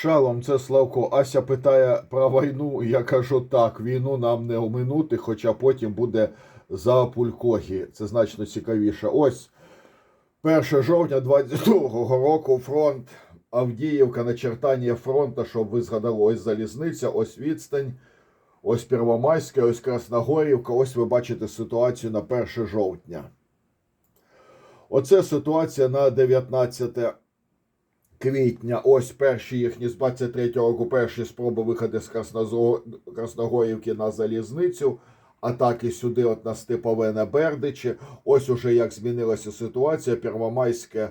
Шалом, це Славко. Ася питає про війну. Я кажу так, війну нам не оминути, хоча потім буде за Пулькогі. Це значно цікавіше. Ось 1 жовтня 22-го року фронт Авдіївка, начертання фронту, щоб ви згадали, ось залізниця, ось відстань, ось Первомайська, ось Красногорівка. Ось ви бачите ситуацію на 1 жовтня. Оце ситуація на 19 квітня. Ось перші їхні з 23-го року перші спроби виходу з Красногорівки на залізницю. Атаки сюди, от на Степове на Бердичі. Ось уже як змінилася ситуація. Первомайське,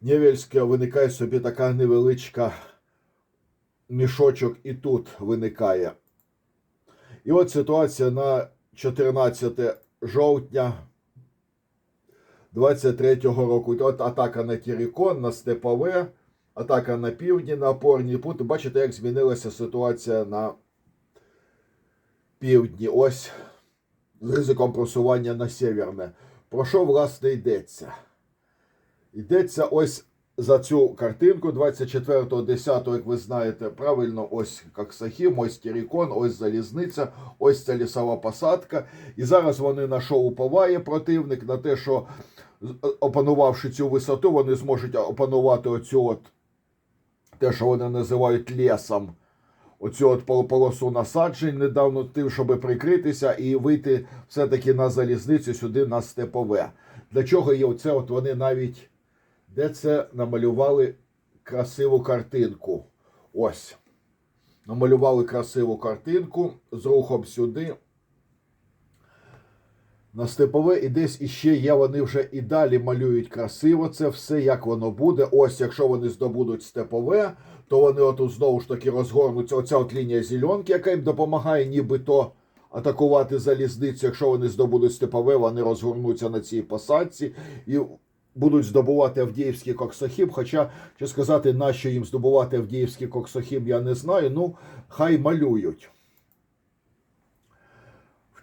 Невельське виникає собі така невеличка мішочок і тут виникає. І от ситуація на 14 жовтня 23-го року. От атака на Кірікон, на Степове, атака на півдні, на опорні пункти. Бачите, як змінилася ситуація на півдні. Ось з ризиком просування на северне. Про що, власне, йдеться? Йдеться ось за цю картинку 24.10, як ви знаєте, правильно, ось Коксахім, ось Кірікон, ось залізниця, ось ця лісова посадка. І зараз вони на що уповає противник, на те, що опанувавши цю висоту, вони зможуть опанувати оцю от те, що вони називають лісом. Оцю от полосу насаджень недавно тим, щоб прикритися і вийти все-таки на залізницю сюди на степове. Для чого є оце? От вони навіть де це намалювали красиву картинку. Ось. Намалювали красиву картинку з рухом сюди. На степове і десь іще є, вони вже і далі малюють красиво це все, як воно буде. Ось, якщо вони здобудуть степове, то вони отут знову ж таки розгорнуться. Оця от лінія зеленки, яка їм допомагає нібито атакувати залізницю. Якщо вони здобудуть степове, вони розгорнуться на цій посадці і будуть здобувати Авдіївський коксохім. Хоча, що сказати, нащо їм здобувати Авдіївський коксохім, я не знаю. Ну, хай малюють.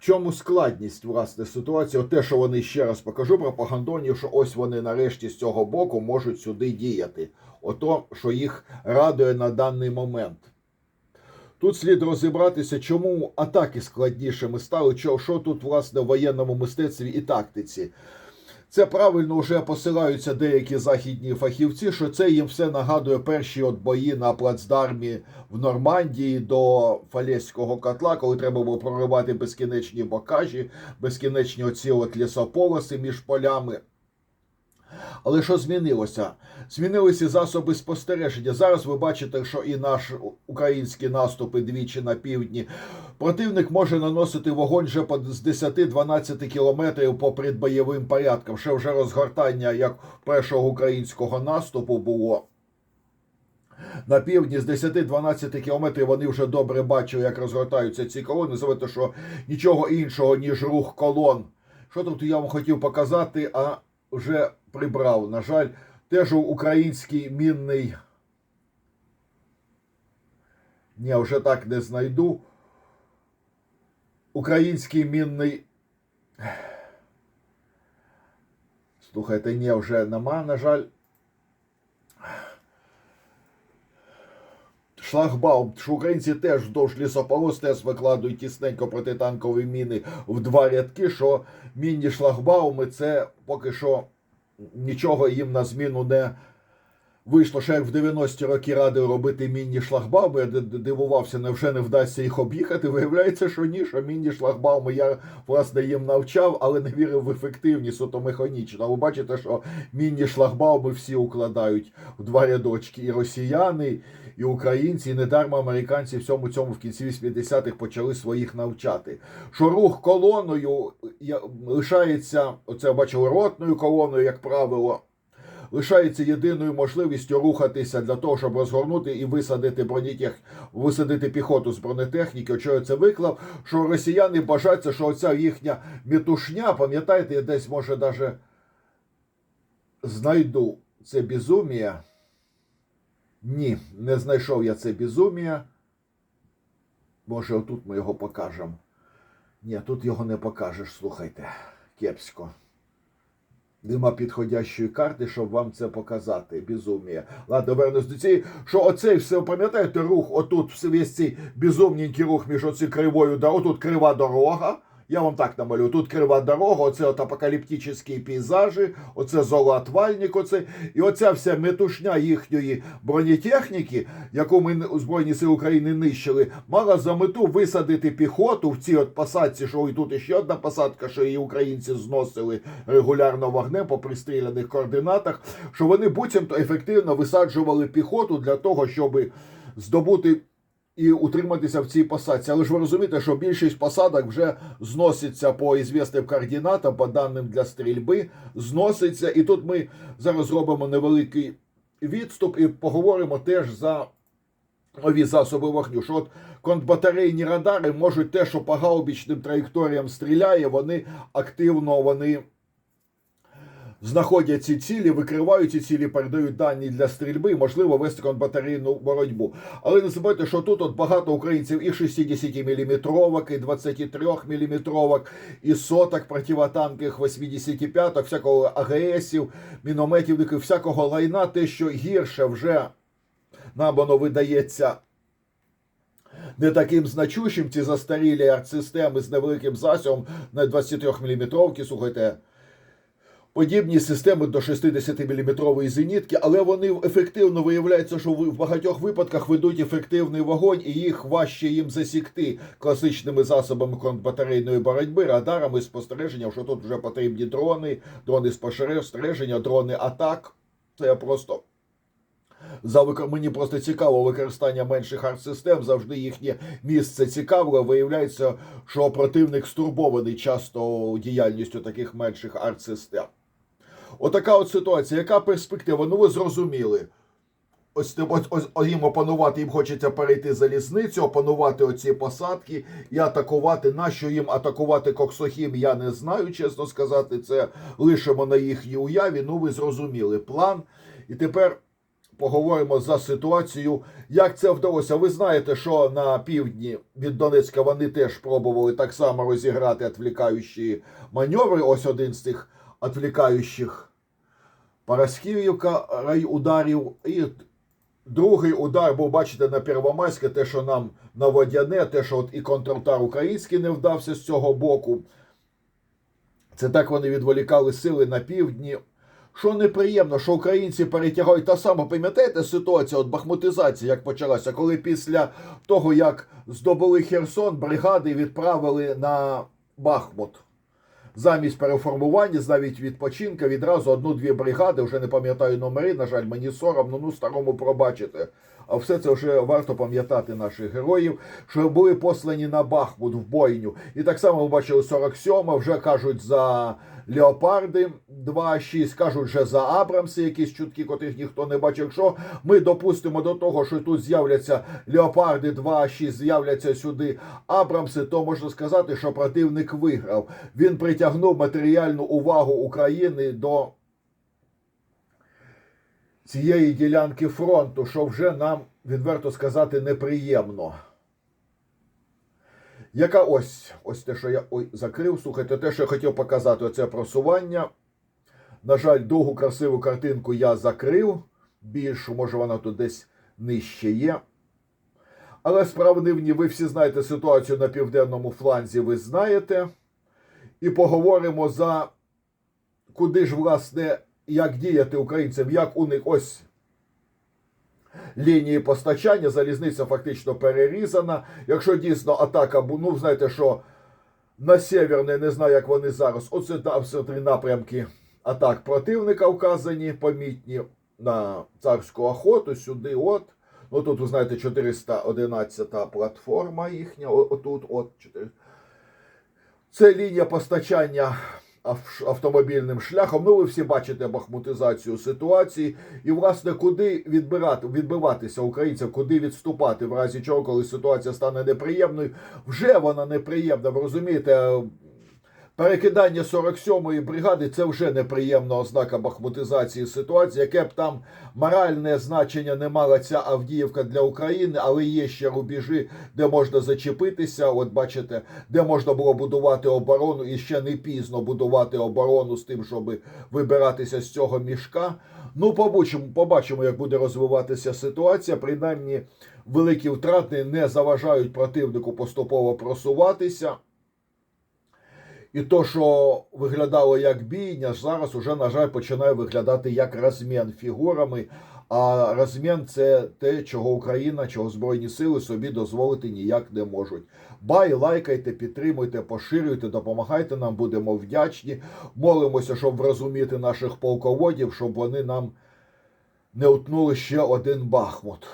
Чому складність власне ситуації? От те, що вони ще раз покажу пропагандонів, що ось вони нарешті з цього боку можуть сюди діяти. Ото, що їх радує на даний момент. Тут слід розібратися, чому атаки складнішими стали, що тут, власне, в воєнному мистецтві і тактиці. Це правильно вже посилаються деякі західні фахівці, що це їм все нагадує перші от бої на плацдармі в Нормандії до Фалеського котла, коли треба було проривати безкінечні бокажі, безкінечні оці от лісополоси між полями. Але що змінилося? Змінилися засоби спостереження. Зараз ви бачите, що і наш українські наступи двічі на півдні. Противник може наносити вогонь вже з 10-12 кілометрів по предбойовим порядкам. Ще вже розгортання як першого українського наступу було. На півдні з 10-12 кілометрів вони вже добре бачили, як розгортаються ці колони. Зовете, що нічого іншого, ніж рух колон. Що тут я вам хотів показати, а вже прибрав. На жаль, теж український мінний. Ні, вже так не знайду. Український мінний. Слухайте, ні, вже нема, на жаль. Шлагбаум, що українці теж вдовж лісополос теж викладують тісненько протитанкові міни в два рядки, що мінні шлагбауми це поки що нічого їм на зміну не вийшло. Ще як в 90-ті роки радив робити мінні шлагбауми. Я дивувався, невже не вдасться їх об'їхати. Виявляється, що ні, що мінні шлагбауми я власне їм навчав, але не вірив в ефективність ото механічно. Ви бачите, що мінні шлагбауми всі укладають в два рядочки. І росіяни, і українці, і недарма американці всьому цьому в кінці 80-х почали своїх навчати. Що рух колоною лишається, оце я бачив, ротною колоною, як правило. Лишається єдиною можливістю рухатися для того, щоб розгорнути і висадити бронетех, висадити піхоту з бронетехніки. Я це виклав? Що росіяни бажаються, що оця їхня мітушня, пам'ятаєте, я десь може даже знайду це безумія. Ні, не знайшов я це безумія. Може, отут ми його покажемо. Ні, тут його не покажеш, слухайте. Кепсько. Нема підходящої карти, щоб вам це показати. Безумія. Ладно, вернусь до цієї, що оцей все, пам'ятаєте, рух, отут весь цей безумненький рух між оці кривою да, отут крива дорога. Я вам так намалюю. Тут крива дорога, оце от апокаліптичні пейзажі, оце золотвальник, оце, і оця вся метушня їхньої бронетехніки, яку ми у Збройні Сили України нищили, мала за мету висадити піхоту в цій от посадці, що і тут ще одна посадка, що її українці зносили регулярно вогнем по пристріляних координатах, що вони буцімто ефективно висаджували піхоту для того, щоб здобути і утриматися в цій посадці. Але ж ви розумієте, що більшість посадок вже зноситься по ізвісним координатам, по даним для стрільби, зноситься. І тут ми зараз зробимо невеликий відступ і поговоримо теж за нові засоби вогню. Що от контрбатарейні радари можуть те, що по гаубічним траєкторіям стріляє, вони активно вони знаходять ці цілі, викривають ці цілі, передають дані для стрільби, можливо, вести контрбатарейну боротьбу. Але не забувайте, що тут от багато українців і 60 мм, і 23 мм, і соток противотанкових 85 всякого АГСів, мінометів, всякого лайна, те, що гірше вже нам воно видається не таким значущим, ці застарілі артсистеми з невеликим засобом на 23 мм, слухайте, подібні системи до 60-мм зенітки, але вони ефективно виявляється, що в багатьох випадках ведуть ефективний вогонь, і їх важче їм засікти класичними засобами контрбатарейної боротьби, радарами, спостереженням, що тут вже потрібні дрони, дрони спостереження, дрони атак. Це просто. За. Мені просто цікаво використання менших арт-систем, завжди їхнє місце цікаве. Виявляється, що противник стурбований часто діяльністю таких менших арт-систем. Отака от ситуація. Яка перспектива? Ну ви зрозуміли. Ось, ось, ось, їм опанувати, їм хочеться перейти залізницю, опанувати оці посадки і атакувати. Нащо їм атакувати Коксохім, я не знаю, чесно сказати. Це лишимо на їхній уяві. Ну ви зрозуміли план. І тепер поговоримо за ситуацію, як це вдалося. Ви знаєте, що на півдні від Донецька вони теж пробували так само розіграти відвлікаючі маневри. Ось один з цих відвлікаючих Парасківівка райударів. І другий удар був, бачите, на Первомайське, те, що нам на водяне, те, що от і контрудар український не вдався з цього боку. Це так вони відволікали сили на півдні. Що неприємно, що українці перетягають та сама, пам'ятаєте ситуація, от бахмутизація, як почалася, коли після того, як здобули Херсон, бригади відправили на Бахмут. Замість переформування, навіть відпочинка, відразу одну-дві бригади, вже не пам'ятаю номери, на жаль, мені соромно, ну старому пробачите. А все це вже варто пам'ятати наших героїв, що були послані на Бахмут в бойню. І так само ви бачили 47 вже кажуть за Леопарди 2.6, кажуть вже за Абрамси, якісь чутки, котрих ніхто не бачив. Якщо ми допустимо до того, що тут з'являться Леопарди 2.6, з'являться сюди Абрамси, то можна сказати, що противник виграв. Він притягнув матеріальну увагу України до цієї ділянки фронту, що вже нам, відверто сказати, неприємно. Яка ось ось те, що я ой, закрив, слухайте, те, що я хотів показати, оце просування. На жаль, другу красиву картинку я закрив. Більшу, може, вона тут десь нижче є. Але справа не ви всі знаєте ситуацію на південному фланзі, ви знаєте. І поговоримо за куди ж, власне, як діяти українцям, як у них ось лінії постачання, залізниця фактично перерізана. Якщо дійсно атака, ну знаєте, що на северне, не знаю, як вони зараз. Оце все три напрямки атак противника вказані, помітні на царську охоту, сюди, от. Ну тут, ви знаєте, 411 платформа їхня, отут, от. 4. Це лінія постачання автомобільним шляхом. Ну, ви всі бачите бахмутизацію ситуації. І, власне, куди відбирати, відбиватися українцям, куди відступати, в разі чого, коли ситуація стане неприємною. Вже вона неприємна. Ви розумієте, Перекидання 47-ї бригади це вже неприємна ознака бахмутизації ситуації, яке б там моральне значення не мала ця Авдіївка для України, але є ще рубежі, де можна зачепитися. От бачите, де можна було будувати оборону, і ще не пізно будувати оборону з тим, щоб вибиратися з цього мішка. Ну, побачимо, побачимо, як буде розвиватися ситуація. Принаймні, великі втрати не заважають противнику поступово просуватися. І то, що виглядало як бійня, зараз уже, на жаль, починає виглядати як розмін фігурами. А розмін це те, чого Україна, чого Збройні Сили собі дозволити ніяк не можуть. Бай, лайкайте, підтримуйте, поширюйте, допомагайте нам, будемо вдячні. Молимося, щоб врозуміти наших полководів, щоб вони нам не утнули ще один Бахмут.